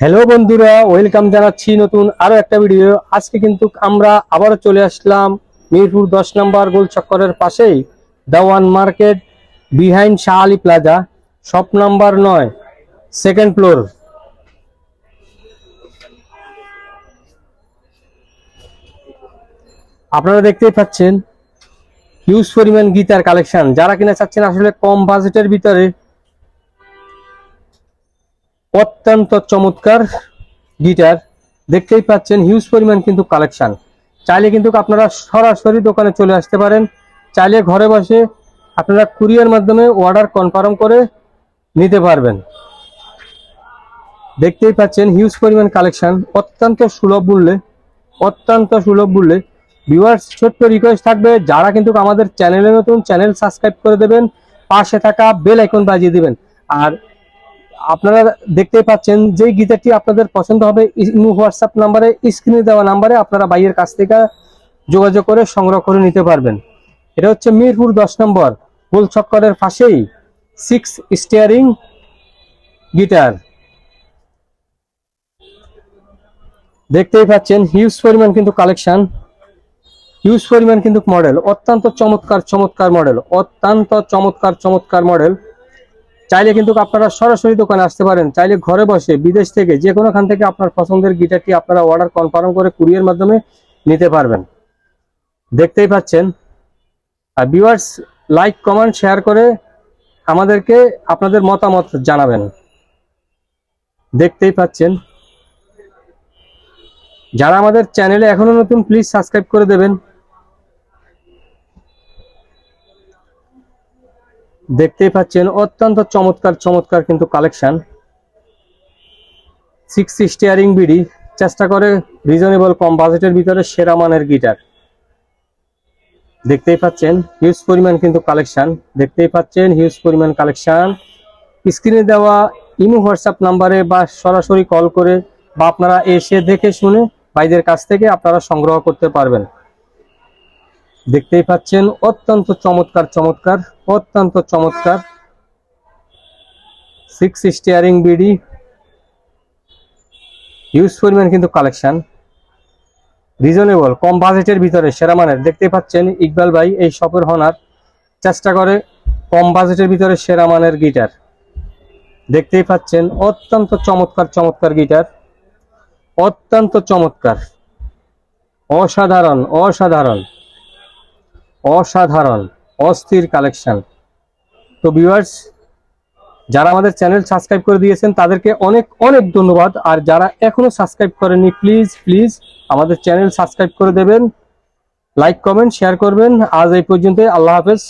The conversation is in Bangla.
হ্যালো বন্ধুরা ওয়েলকাম জানাচ্ছি নতুন আরও একটা ভিডিও আজকে কিন্তু আমরা আবারও চলে আসলাম মিরপুর দশ নম্বর গোল চক্করের পাশেই Dawan market behind Shah Ali plaza shop number নয় সেকেন্ড ফ্লোর আপনারা দেখতেই পাচ্ছেন হিউজ পরিমাণ গীতার কালেকশন যারা কিনা চাচ্ছেন আসলে কম বাজেটের ভিতরে অত্যন্ত চমৎকার গিটার। দেখতেই পাচ্ছেন হিউজ পরিমাণ কিন্তু কালেকশন চাইলে কিন্তু আপনারা সরাসরি দোকানে চলে আসতে পারেন। চাইলে ঘরে বসে আপনারা কুরিয়ার মাধ্যমে অর্ডার কনফার্ম করে নিতে পারবেন। দেখতেই পাচ্ছেন হিউজ পরিমাণ কালেকশন অত্যন্ত সুলভ মূল্যে, অত্যন্ত সুলভ মূল্যে। ভিউয়ার্স ছোট্ট রিকোয়েস্ট থাকবে, যারা কিন্তু আমাদের চ্যানেলে নতুন চ্যানেল সাবস্ক্রাইব করে দেবেন। পাশে থাকা বেল আইকন বাজিয়ে দিবেন। আর আপনারা দেখতেই পাচ্ছেন যে গিটারটি আপনাদের পছন্দ হবে, ইমো হোয়াটসঅ্যাপ নাম্বারে, স্ক্রিনে দেওয়া নাম্বারে আপনারা বাইয়ের কাছ থেকে যোগাযোগ করে সংগ্রহ করে নিতে পারবেন। এটা হচ্ছে মিরপুর দশ নম্বর, গোল চক্করের পাশেই সিক্স স্টিয়ারিং গিটার দেখতেই পাচ্ছেন হিউজ পরিমাণ কিন্তু কালেকশন হিউজ পরিমাণ কিন্তু মডেল অত্যন্ত চমৎকার চমৎকার মডেল অত্যন্ত চমৎকার চমৎকার মডেল চাইলে কিন্তু আপনারা সরাসরি দোকানে আসতে পারেন। চাইলে ঘরে বসে, বিদেশ থেকে যে কোনো কোনোখান থেকে আপনার পছন্দের গিটারটি আপনারা অর্ডার কনফার্ম করে কুরিয়ার মাধ্যমে নিতে পারবেন। দেখতেই পাচ্ছেন। আর ভিউয়ার্স লাইক কমেন্ট শেয়ার করে আমাদেরকে আপনাদের মতামত জানাবেন। দেখতেই পাচ্ছেন। যারা আমাদের চ্যানেলে এখনও নতুন প্লিজ সাবস্ক্রাইব করে দেবেন। দেখতেই পাচ্ছেন, অত্যন্ত চমৎকার চমৎকার কিন্তু কালেকশন সিক্স স্টিয়ারিং বিডি, চেষ্টা করে রিজনেবল কম বাজেটের ভিতরে সেরা মানের গিটার। দেখতেই পাচ্ছেন হিউজ পরিমাণ কিন্তু কালেকশন দেখতেই পাচ্ছেন হিউজ পরিমাণ কালেকশন স্ক্রিনে দেওয়া ইমো হোয়াটসঅ্যাপ নাম্বারে বা সরাসরি কল করে বা আপনারা এসে দেখে শুনে ভাইদের কাছ থেকে আপনারা সংগ্রহ করতে পারবেন। দেখতেই পাচ্ছেন, অত্যন্ত চমৎকার চমৎকার। অত্যন্ত চমৎকার। সিক্স স্টিয়ারিং বিডি হিউজ পরিমাণ কিন্তু কালেকশন রিজনেবল কম বাজেটের ভিতরে, সেরা মানের। দেখতেই পাচ্ছেন ইকবাল ভাই, এই শপের হনার চেষ্টা করে কম বাজেটের ভিতরে সেরা মানের গিটার। দেখতেই পাচ্ছেন অত্যন্ত চমৎকার চমৎকার গিটার। অত্যন্ত চমৎকার। অসাধারণ অসাধারণ। অসাধারণ। অস্থির কালেকশন তো ভিউয়ার্স যারা আমাদের চ্যানেল সাবস্ক্রাইব করে দিয়েছেন, তাদেরকে অনেক অনেক ধন্যবাদ। আর যারা এখনও সাবস্ক্রাইব করেনি প্লিজ প্লিজ আমাদের চ্যানেল সাবস্ক্রাইব করে দেবেন। লাইক কমেন্ট শেয়ার করবেন। আজ এই পর্যন্ত আল্লাহ হাফেজ।